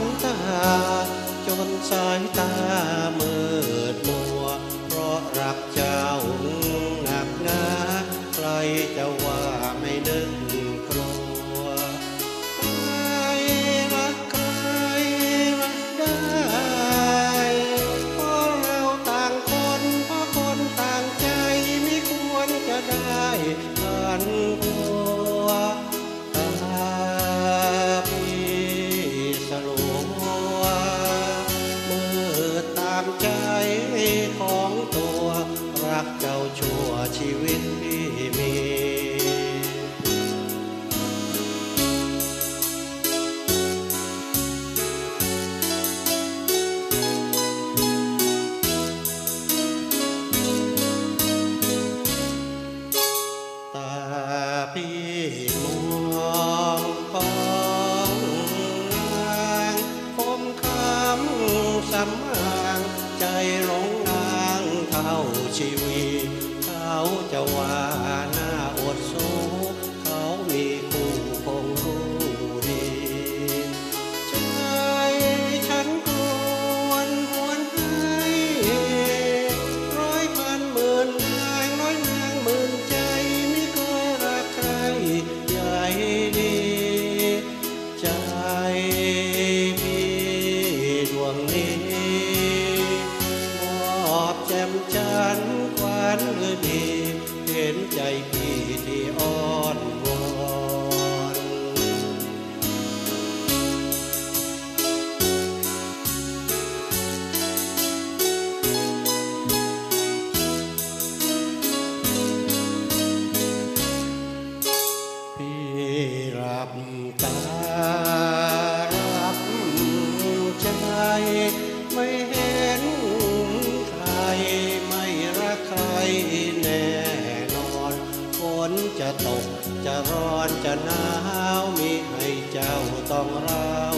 งตา จนสายตาเมืดอมัว เพราะรักเจ้ รักเจ้าชั่วชีวิต เข้าชีวิตเขาจะวานันหรืดี เห็นใจพี่ที่อ่อนวอนพี่รับตารับใจไม่ เจ้าต้องร้าว